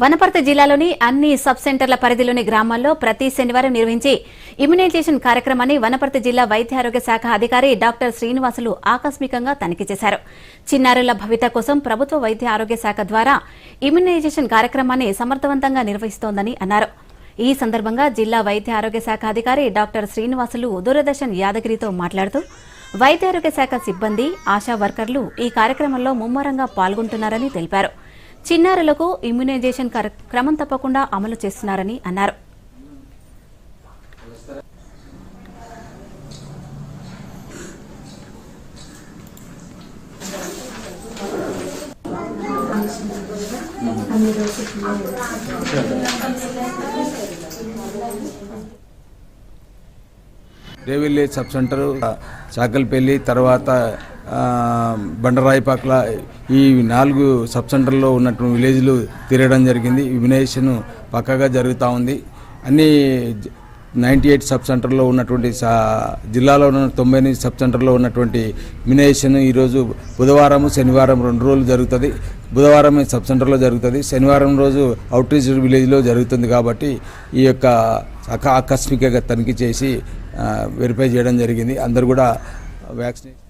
వనపర్తి జిల్లాలోని అన్ని సబ్ సెంటర్ల పరిధిలోని గ్రామాల్లో ప్రతి శనివారం నిర్వహించి ఇమ్యునైజేషన్ కార్యక్రమాన్ని వనపర్తి జిల్లా వైద్య ఆరోగ్య శాఖ అధికారి డాక్టర్ శ్రీనివాసులు ఆకస్మికంగా తనిఖీ చేశారు. చిన్నారుల భవిత కోసం ప్రభుత్వ వైద్య ఆరోగ్య శాఖ ద్వారా ఇమ్యునైజేషన్ కార్యక్రమాన్ని సమర్థవంతంగా నిర్వహిస్తోందని అన్నారు. ఈ సందర్భంగా జిల్లా వైద్య ఆరోగ్య శాఖ అధికారి డాక్టర్ శ్రీనివాసులు దూరదర్శన్ యాదగిరితో మాట్లాడుతూ వైద్య ఆరోగ్య శాఖ సిబ్బంది ఆశా వర్కర్లు ఈ కార్యక్రమంలో ముమ్మరంగా పాల్గొంటున్నారని తెలిపారు. చిన్నారులకు ఇమ్యునైజేషన్ క్రమం తప్పకుండా అమలు చేస్తున్నారని అన్నారు. దేవిల్లి సబ్ సెంటర్ చాకల్పల్లి తర్వాత బండరాయిపాక్ల ఈ నాలుగు సబ్ సెంటర్లో ఉన్నటువంటి విలేజ్లు తిరగడం జరిగింది. ఇమ్యునైజేషన్ పక్కగా జరుగుతూ ఉంది. అన్ని నైంటీ ఎయిట్ సబ్ సెంటర్లో ఉన్నటువంటి సా జిల్లాలో ఉన్న తొంభై ఎనిమిది సబ్ సెంటర్లో ఉన్నటువంటి ఇమ్యునైజేషన్ ఈరోజు బుధవారం శనివారం రెండు రోజులు జరుగుతుంది. బుధవారం సబ్ సెంటర్లో జరుగుతుంది. శనివారం రోజు అవుట్రీచ్ విలేజ్లో జరుగుతుంది కాబట్టి ఈ యొక్క అక- ఆకస్మికంగా తనిఖీ చేసి వెరిఫై చేయడం జరిగింది. అందరు కూడా వ్యాక్సినేషన్